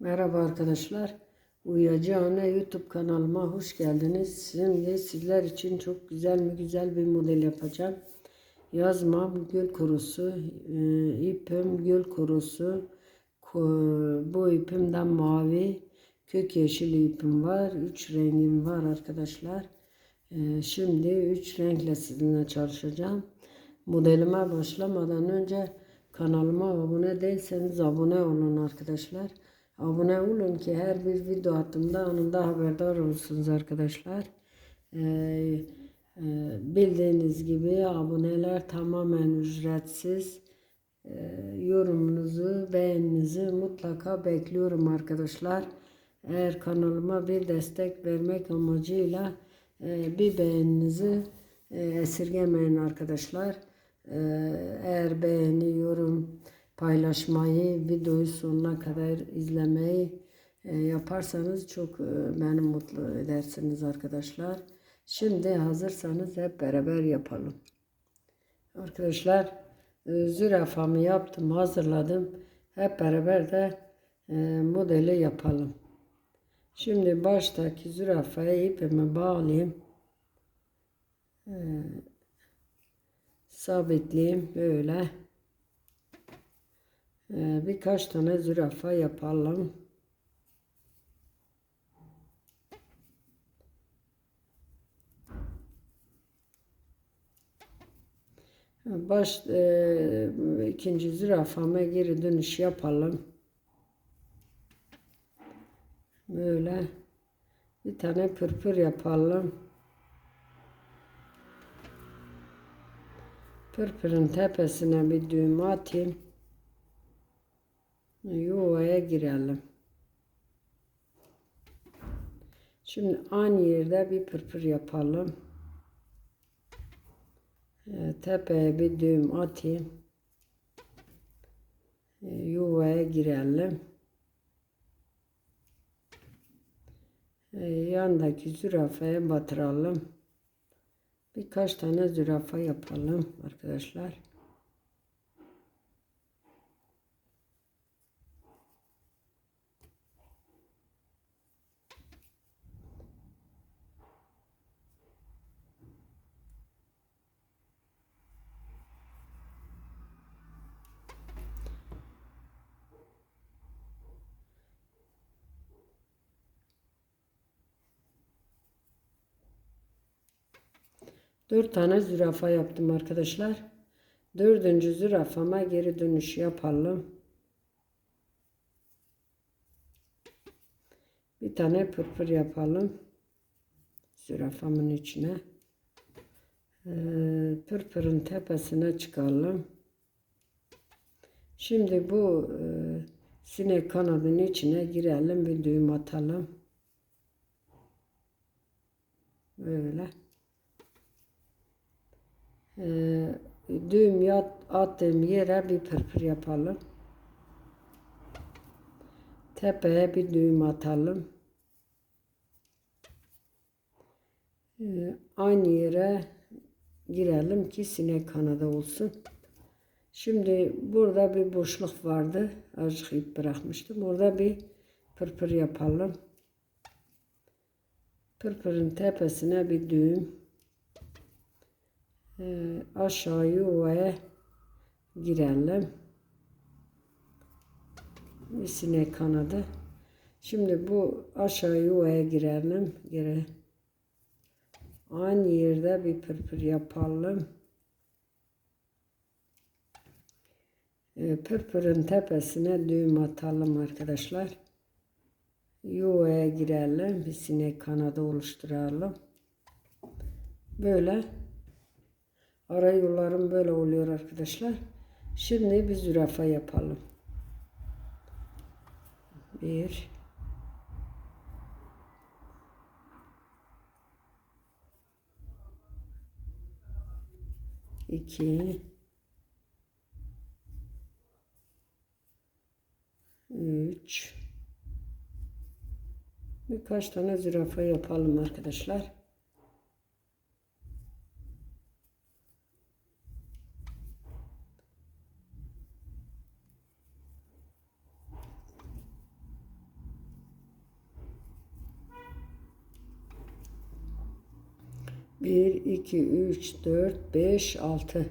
Merhaba arkadaşlar. Uyuyacı Anne YouTube kanalıma hoş geldiniz. Şimdi sizler için çok güzel mi güzel bir model yapacağım. Yazmam gül kurusu, e, ipim gül kurusu, bu ipimden mavi, kök yeşil ipim var. Üç rengim var arkadaşlar. E, Şimdi üç renkle sizinle çalışacağım. Modelime başlamadan önce kanalıma abone değilseniz abone olun arkadaşlar. Abone olun ki her bir video attığımda anında haberdar olursunuz arkadaşlar. Ee, e, bildiğiniz gibi aboneler tamamen ücretsiz. Ee, yorumunuzu, beğeninizi mutlaka bekliyorum arkadaşlar. Eğer kanalıma bir destek vermek amacıyla e, bir beğeninizi e, esirgemeyin arkadaşlar. Ee, eğer beğeni, yorum, paylaşmayı, videoyu sonuna kadar izlemeyi e, yaparsanız çok e, beni mutlu edersiniz arkadaşlar. Şimdi hazırsanız hep beraber yapalım. Arkadaşlar e, zürafamı yaptım, hazırladım. Hep beraber de e, modeli yapalım. Şimdi baştaki zürafaya ipimi bağlayayım. E, sabitleyeyim böyle. Ee, birkaç tane zürafa yapalım. Baş e, ikinci zürafama geri dönüş yapalım. Böyle bir tane pırpır yapalım. Pırpırın tepesine bir düğüm atayım. Yuvaya girelim. Şimdi aynı yerde bir pırpır yapalım. Ee, tepeye bir düğüm atayım. Ee, yuvaya girelim. Ee, yandaki zürafaya batıralım. Birkaç tane zürafa yapalım arkadaşlar. Dört tane zürafa yaptım arkadaşlar. Dördüncü zürafama geri dönüş yapalım. Bir tane pırpır yapalım. Zürafamın içine. Ee, pırpırın tepesine çıkalım. Şimdi bu e, sinek kanadının içine girelim. Bir düğüm atalım. Böyle. Ee, düğüm yat, attığım yere bir pırpır yapalım. Tepeye bir düğüm atalım. Ee, aynı yere girelim ki sinek kanadı olsun. Şimdi burada bir boşluk vardı. Azıcık ip bırakmıştım. Orada bir pırpır yapalım. Pırpırın tepesine bir düğüm e, aşağı yuvaya girelim. Bir sinek kanadı. Şimdi bu aşağı yuvaya girelim. Gire. Aynı yerde bir pırpır yapalım. E, pırpırın tepesine düğüm atalım arkadaşlar. Yuvaya girelim. Bir sinek kanadı oluşturalım. Böyle Ara yollarım böyle oluyor arkadaşlar. Şimdi bir zürafa yapalım. Bir. iki, Üç. Birkaç tane zürafa yapalım arkadaşlar. 1, 2, 3, 4, 5, 6.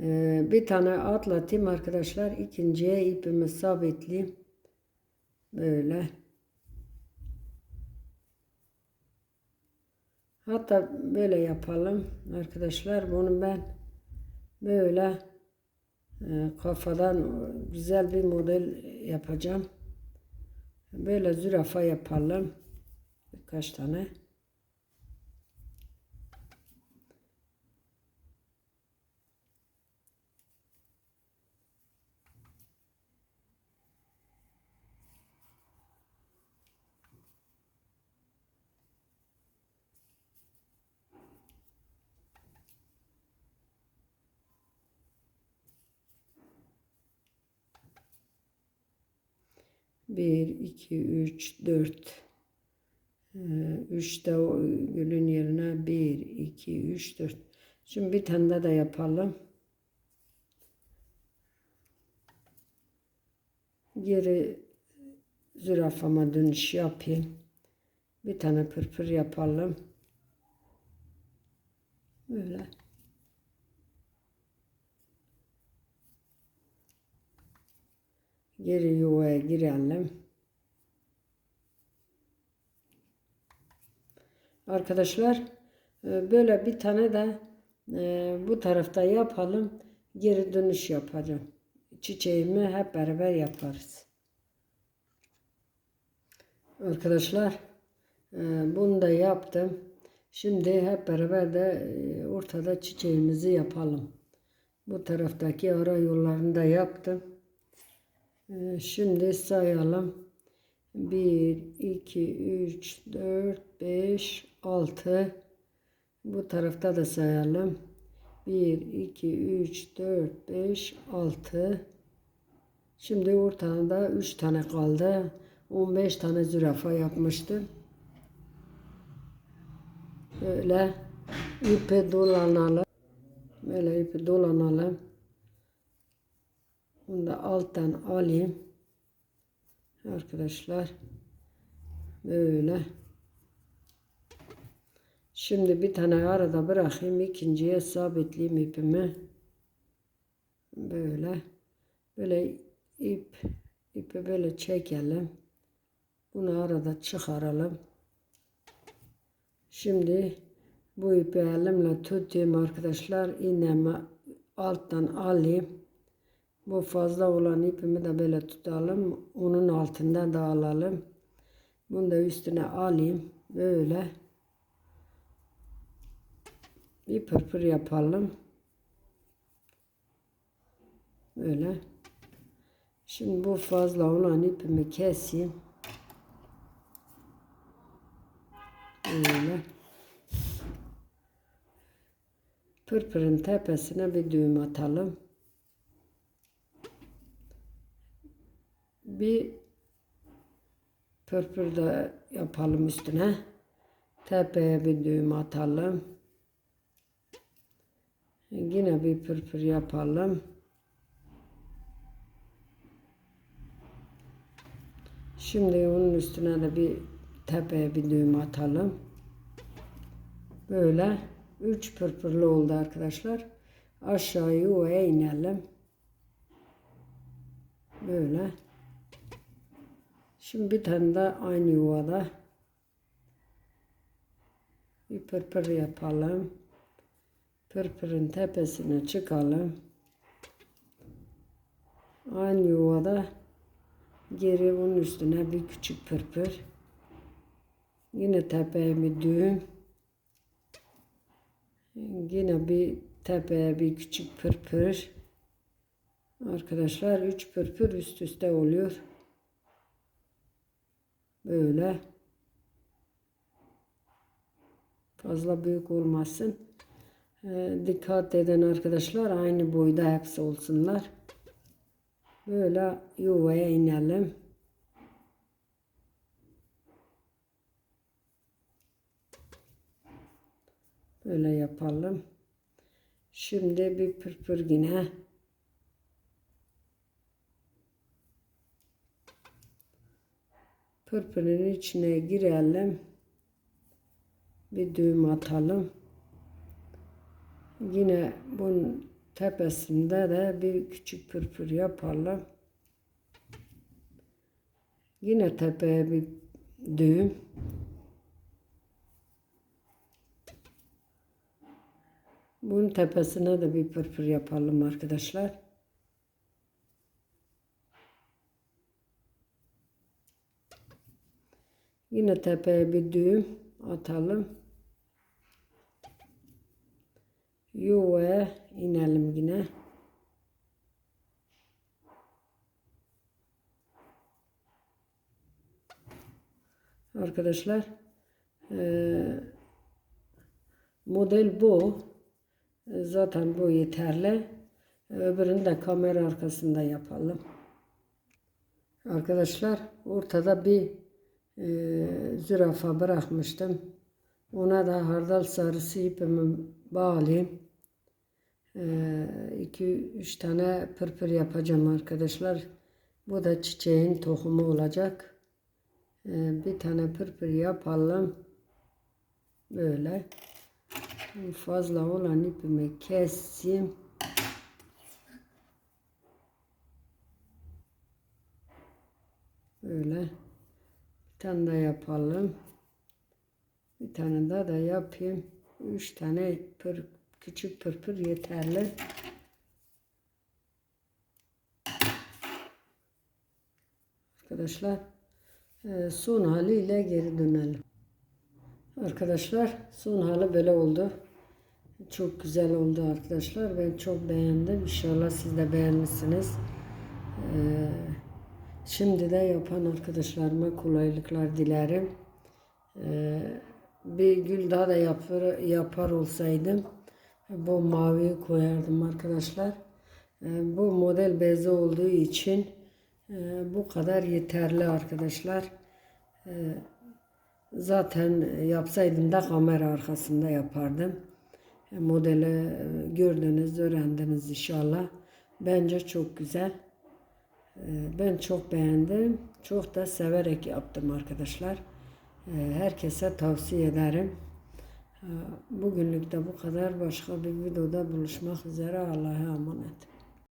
Ee, bir tane atlatayım arkadaşlar. İkinciye ipimi sabitleyeyim. Böyle. Hatta böyle yapalım arkadaşlar. Bunu ben böyle e, kafadan güzel bir model yapacağım. Böyle zürafa yapalım. Birkaç tane. Bir, iki, üç, dört. Ee, Üç de o gülün yerine bir, iki, üç, dört. Şimdi bir tane da yapalım. Geri zürafama dönüş yapayım. Bir tane pırpır yapalım. Böyle. Geri yuvaya girelim. Arkadaşlar e, böyle bir tane de e, bu tarafta yapalım. Geri dönüş yapacağım. Çiçeğimi hep beraber yaparız. Arkadaşlar e, bunu da yaptım. Şimdi hep beraber de ortada çiçeğimizi yapalım. Bu taraftaki ara yollarını da yaptım. E, Şimdi sayalım. 1, 2, 3, 4, 5, 6. Bu tarafta da sayalım. 1, 2, 3, 4, 5, 6. Şimdi ortada 3 tane kaldı. 15 tane zürafa yapmıştım. Böyle ipi dolanalım. Böyle ipi dolanalım. Bunu da alttan alayım. Arkadaşlar. Böyle. Şimdi bir tane arada bırakayım. ikinciye sabitleyeyim ipimi. Böyle. Böyle ip ipi böyle çekelim. Bunu arada çıkaralım. Şimdi bu ipi elimle tutayım arkadaşlar. İğnemi alttan alayım. Bu fazla olan ipimi de böyle tutalım. Onun altından da alalım. Bunu da üstüne alayım. Böyle. Bir pırpır yapalım. Böyle. Şimdi bu fazla olan ipimi keseyim. Böyle. Pırpırın tepesine bir düğüm atalım. Bir pırpır da yapalım üstüne. Tepeye bir düğüm atalım. Yine bir pırpır yapalım. Şimdi onun üstüne de bir tepeye bir düğüm atalım. Böyle üç pırpırlı oldu arkadaşlar. Aşağı yuvaya inelim. Böyle. Şimdi bir tane de aynı yuvada bir pırpır yapalım. Pırpırın tepesine çıkalım. Aynı yuvada geri bunun üstüne bir küçük pırpır. Yine tepeye bir düğüm. Yine bir tepeye bir küçük pırpır. Arkadaşlar üç pırpır üst üste oluyor. Böyle. Fazla büyük olmasın. Ee, dikkat edin arkadaşlar. Aynı boyda hepsi olsunlar. Böyle yuvaya inelim. Böyle yapalım. Şimdi bir pırpır yine. Pırpırın içine girelim. Bir düğüm atalım. Yine bunun tepesinde de bir küçük pırpır yapalım. Yine tepeye bir düğüm. Bunun tepesine de bir pırpır yapalım arkadaşlar. Yine tepeye bir düğüm atalım. Yuvaya inelim yine. Arkadaşlar eee, model bu. E, Zaten bu yeterli. Öbürünü de kamera arkasında yapalım. Arkadaşlar ortada bir e, zürafa bırakmıştım. Ona da hardal sarısı ipimi bağlayayım. 2-3 tane pırpır yapacağım arkadaşlar. Bu da çiçeğin tohumu olacak. E, bir tane pırpır yapalım. Böyle. Fazla olan ipimi keseyim. Böyle. Tane daha yapalım. Bir tane daha da yapayım. Üç tane pır, küçük pırpır yeterli. Arkadaşlar e, son haliyle geri dönelim. Arkadaşlar son hali böyle oldu. Çok güzel oldu arkadaşlar. Ben çok beğendim. İnşallah siz de beğenmişsiniz. Ee, şimdi de yapan arkadaşlarıma kolaylıklar dilerim. Ee, bir gül daha da yapar, yapar olsaydım bu maviyi koyardım arkadaşlar. Ee, bu model bezi olduğu için e, bu kadar yeterli arkadaşlar. Ee, Zaten yapsaydım da kamera arkasında yapardım. Modeli gördünüz, öğrendiniz inşallah. Bence çok güzel. Ben çok beğendim. Çok da severek yaptım arkadaşlar. Herkese tavsiye ederim. Bugünlük de bu kadar. Başka bir videoda buluşmak üzere. Allah'a emanet.